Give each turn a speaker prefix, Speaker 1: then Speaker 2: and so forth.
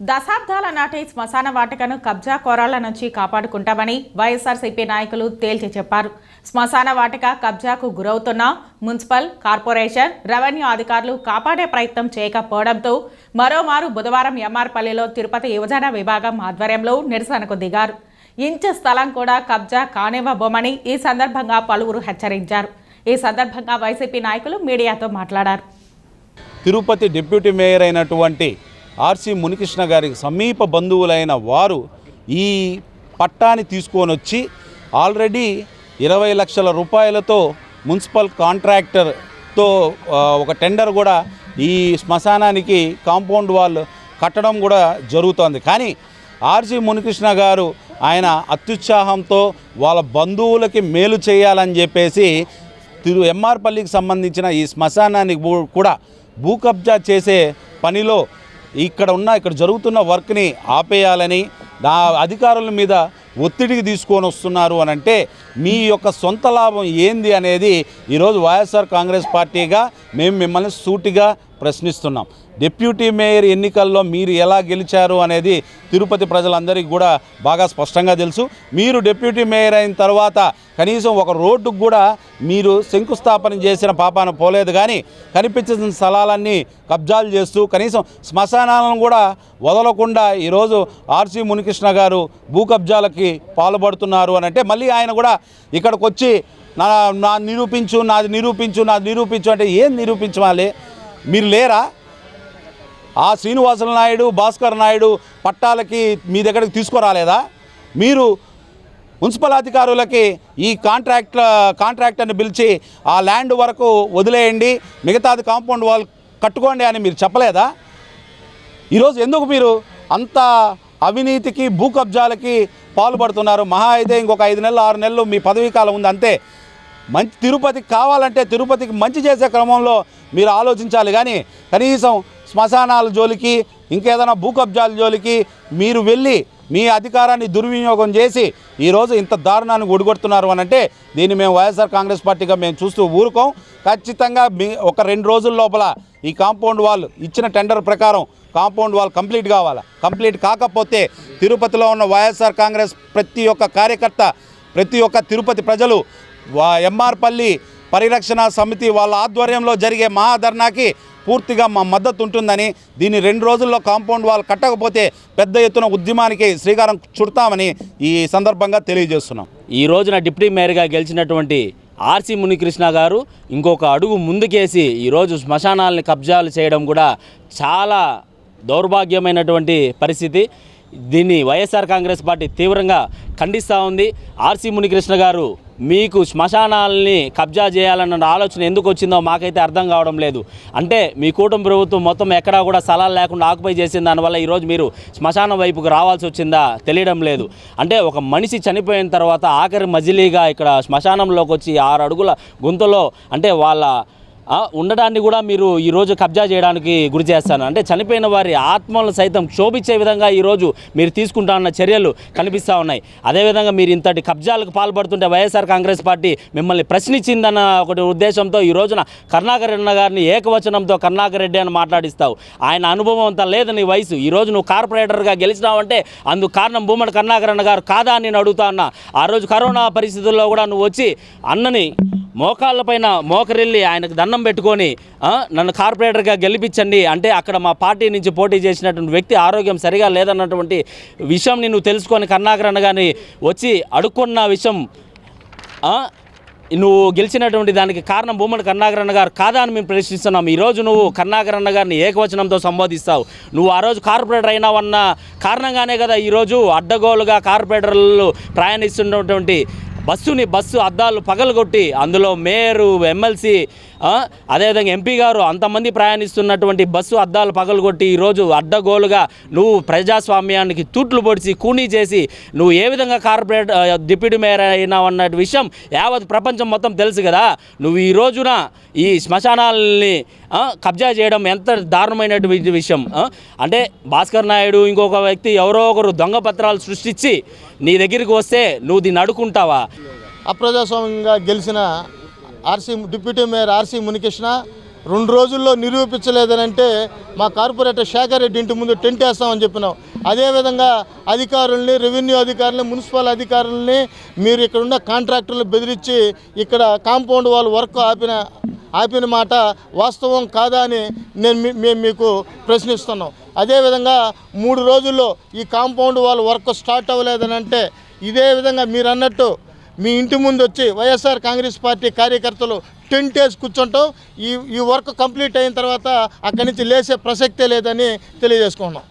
Speaker 1: దశాబ్దాల నాటి శ్మశాన వాటికను కబ్జా కోరాల నుంచి కాపాడుకుంటామని వైఎస్ఆర్సీపీ నాయకులు తేల్చి చెప్పారు. శ్మశాన వాటిక కబ్జాకు గురవుతున్న మున్సిపల్ కార్పొరేషన్ రెవెన్యూ అధికారులు కాపాడే ప్రయత్నం చేయకపోవడంతో మరోమారు బుధవారం ఎంఆర్పల్లిలో తిరుపతి యువజన విభాగం ఆధ్వర్యంలో నిరసనకు దిగారు. ఇంచు స్థలం కూడా కబ్జా కానివ్వబోమని ఈ సందర్భంగా పలువురు హెచ్చరించారు. ఈ సందర్భంగా వైసీపీ నాయకులు మీడియాతో మాట్లాడారు.
Speaker 2: తిరుపతి డిప్యూటీ మేయర్ అయినటువంటి ఆర్సి మునికృష్ణ గారికి సమీప బంధువులైన వారు ఈ పట్టాని తీసుకొని వచ్చి ఆల్రెడీ ఇరవై లక్షల రూపాయలతో మున్సిపల్ కాంట్రాక్టర్తో ఒక టెండర్ కూడా ఈ శ్మశానానికి కాంపౌండ్ వాల్ కట్టడం కూడా జరుగుతోంది. కానీ ఆర్జీ మునికృష్ణ గారు ఆయన అత్యుత్సాహంతో వాళ్ళ బంధువులకి మేలు చేయాలని చెప్పేసి తిరు ఎంఆర్పల్లికి సంబంధించిన ఈ శ్మశానానికి కూడా భూ కబ్జా చేసే పనిలో ఇక్కడ ఉన్న ఇక్కడ జరుగుతున్న వర్క్ని ఆపేయాలని దా అధికారుల మీద ఒత్తిడికి తీసుకొని వస్తున్నారు అని అంటే మీ యొక్క సొంత లాభం ఏంది అనేది ఈరోజు వైఎస్ఆర్ కాంగ్రెస్ పార్టీగా మేము మిమ్మల్ని సూటిగా ప్రశ్నిస్తున్నాం. డిప్యూటీ మేయర్ ఎన్నికల్లో మీరు ఎలా గెలిచారు అనేది తిరుపతి ప్రజలందరికీ కూడా బాగా స్పష్టంగా తెలుసు. మీరు డిప్యూటీ మేయర్ అయిన తర్వాత కనీసం ఒక రోడ్డుకు కూడా మీరు శంకుస్థాపన చేసిన పాపాన పోలేదు. కానీ కనిపించిన స్థలాలన్నీ కబ్జాలు చేస్తూ కనీసం శ్మశానాలను కూడా వదలకుండా ఈరోజు ఆర్సి మునికృష్ణ గారు భూ కబ్జాలకి పాల్పడుతున్నారు అని అంటే మళ్ళీ ఆయన కూడా ఇక్కడికి వచ్చి నా నా నిరూపించు నాది నిరూపించు నాది నిరూపించు అంటే ఏం నిరూపించాలి మీరు లేరా? ఆ శ్రీనివాసుల నాయుడు భాస్కర్ నాయుడు పట్టాలకి మీ దగ్గరికి తీసుకురాలేదా? మీరు మున్సిపల్ అధికారులకి ఈ కాంట్రాక్ట్ కాంట్రాక్టర్ని పిలిచి ఆ ల్యాండ్ వరకు వదిలేయండి మిగతాది కాంపౌండ్ వాల్ కట్టుకోండి అని మీరు చెప్పలేదా? ఈరోజు ఎందుకు మీరు అంత అవినీతికి భూ కబ్జాలకి పాల్పడుతున్నారు? మహా అయితే ఇంకొక ఐదు నెలలు ఆరు నెలలు మీ పదవీ కాలం ఉంది అంతే. మంచి తిరుపతికి కావాలంటే తిరుపతికి మంచి చేసే క్రమంలో మీరు ఆలోచించాలి. కానీ కనీసం శ్మశానాల జోలికి ఇంకేదైనా భూకబ్జాల జోలికి మీరు వెళ్ళి మీ అధికారాన్ని దుర్వినియోగం చేసి ఈరోజు ఇంత దారుణాన్ని ఒడిగొడుతున్నారు అని అంటే దీన్ని మేము వైఎస్ఆర్ కాంగ్రెస్ పార్టీగా మేము చూస్తూ ఊరుకోం. ఖచ్చితంగా మీ ఒక రెండు రోజుల లోపల ఈ కాంపౌండ్ వాల్ ఇచ్చిన టెండర్ ప్రకారం కాంపౌండ్ వాల్ కంప్లీట్ కావాలి? కంప్లీట్ కాకపోతే తిరుపతిలో ఉన్న వైఎస్ఆర్ కాంగ్రెస్ ప్రతి ఒక్క కార్యకర్త ప్రతి ఒక్క తిరుపతి ప్రజలు ఎంఆర్పల్లి పరిరక్షణ సమితి వాళ్ళ ఆధ్వర్యంలో జరిగే మహాధర్నాకి పూర్తిగా మా మద్దతు ఉంటుందని దీన్ని రెండు రోజుల్లో కాంపౌండ్ వాల్ కట్టకపోతే పెద్ద ఎత్తున ఉద్యమానికి శ్రీకారం చుడతామని ఈ సందర్భంగా తెలియజేస్తున్నాం.
Speaker 3: ఈ రోజున డిప్యూటీ మేయర్గా గెలిచినటువంటి ఆర్సి మునికృష్ణ గారు ఇంకొక అడుగు ముందుకేసి ఈరోజు శ్మశానాలని కబ్జాలు చేయడం కూడా చాలా దౌర్భాగ్యమైనటువంటి పరిస్థితి. దీన్ని వైఎస్ఆర్ కాంగ్రెస్ పార్టీ తీవ్రంగా ఖండిస్తూ ఉంది. ఆర్సి మునికృష్ణ గారు మీకు శ్మశానాలని కబ్జా చేయాలన్న ఆలోచన ఎందుకు వచ్చిందో మాకైతే అర్థం కావడం లేదు. అంటే మీ కూటమి ప్రభుత్వం మొత్తం ఎక్కడా కూడా స్థలాలు లేకుండా ఆక్యుపై చేసిన దానివల్ల ఈరోజు మీరు శ్మశానం వైపుకు రావాల్సి వచ్చిందా తెలియడం లేదు. అంటే ఒక మనిషి చనిపోయిన తర్వాత ఆఖరి మజిలీగా ఇక్కడ శ్మశానంలోకి వచ్చి ఆరు అడుగుల గుంతలో అంటే వాళ్ళ ఉండడాన్ని కూడా మీరు ఈరోజు కబ్జా చేయడానికి గురి చేస్తాను. అంటే చనిపోయిన వారి ఆత్మలను సైతం క్షోభించే విధంగా ఈరోజు మీరు తీసుకుంటాన్న చర్యలు కనిపిస్తూ ఉన్నాయి. అదేవిధంగా మీరు ఇంతటి కబ్జాలకు పాల్పడుతుంటే వైఎస్ఆర్ కాంగ్రెస్ పార్టీ మిమ్మల్ని ప్రశ్నించిందన్న ఒకటి ఉద్దేశంతో ఈ రోజున కర్ణాకర్ రెడ్డి గారిని ఏకవచనంతో కర్ణాకర్ రెడ్డి అని మాట్లాడిస్తావు. ఆయన అనుభవం అంత లేదు నీ వయసు. ఈ రోజు నువ్వు కార్పొరేటర్గా గెలిచినావంటే అందుకు కారణం భూమడి కర్ణాకర్ గారు కాదా అని నేను అడుగుతా ఉన్నా ఆ రోజు కరోనా పరిస్థితుల్లో కూడా నువ్వు వచ్చి అన్నని మోకాళ్ళపైన మోకరిల్లి ఆయనకు దండం పెట్టుకొని నన్ను కార్పొరేటర్గా గెలిపించండి అంటే అక్కడ మా పార్టీ నుంచి పోటీ చేసినటువంటి వ్యక్తి ఆరోగ్యం సరిగా లేదన్నటువంటి విషయం నువ్వు తెలుసుకొని కర్ణాకరణ కానీ వచ్చి అడుక్కున్న విషయం నువ్వు గెలిచినటువంటి దానికి కారణం భూమని కర్ణాకరణ గారు కాదా అని మేము ప్రశ్నిస్తున్నాం. ఈరోజు నువ్వు కర్ణాకరణ గారిని ఏకవచనంతో సంబోధిస్తావు. నువ్వు ఆ రోజు కార్పొరేటర్ అయినావన్న కారణంగానే కదా ఈరోజు అడ్డగోలుగా కార్పొరేటర్లు ప్రయాణిస్తున్నటువంటి బస్సుని బస్సు అద్దాలు పగలగొట్టి అందులో మేయరు ఎమ్మెల్సీ అదేవిధంగా ఎంపీ గారు అంతమంది ప్రయాణిస్తున్నటువంటి బస్సు అద్దాలు పగలగొట్టి ఈరోజు అడ్డగోలుగా నువ్వు ప్రజాస్వామ్యానికి తూట్లు పొడిచి కూనీ చేసి నువ్వు ఏ విధంగా కార్పొరేట్ డిప్యూటీ మేయర్ అయినావు అన్న విషయం యావత్ ప్రపంచం మొత్తం తెలుసు కదా. నువ్వు ఈ రోజున ఈ శ్మశానాలని కబ్జా చేయడం ఎంత దారుణమైనటువంటి విషయం అంటే భాస్కర్ నాయుడు ఇంకొక వ్యక్తి ఎవరో ఒకరు దొంగ పత్రాలు సృష్టించి నీ దగ్గరికి వస్తే నువ్వు దీన్ని అడుకుంటావా
Speaker 4: అప్రజాస్వామ్యంగా గెలిచిన RC deputy mayor RC Munikrishna రెండు రోజుల్లో నిరూపించలేదని అంటే మా కార్పొరేటర్ శేఖర్ రెడ్డి ఇంటి ముందు టెంట్ వేస్తామని చెప్పినాం. అదేవిధంగా అధికారుల్ని రెవెన్యూ అధికారులని మున్సిపల్ అధికారులని మీరు ఇక్కడ ఉన్న కాంట్రాక్టర్లు బెదిరించి ఇక్కడ కాంపౌండ్ వాళ్ళు వర్క్ ఆపిన ఆపిన మాట వాస్తవం కాదా అని నేను మేము మీకు ప్రశ్నిస్తున్నాం. అదేవిధంగా మూడు రోజుల్లో ఈ కాంపౌండ్ వాళ్ళు వర్క్ స్టార్ట్ అవ్వలేదని అంటే ఇదే విధంగా మీరు అన్నట్టు మీ ఇంటి ముందు వచ్చి వైఎస్ఆర్ కాంగ్రెస్ పార్టీ కార్యకర్తలు టెంట్ వేసి కూర్చుంటాం. ఈ ఈ వర్క్ కంప్లీట్ అయిన తర్వాత అక్కడి నుంచి లేసే ప్రసక్తే లేదని తెలియజేసుకున్నాం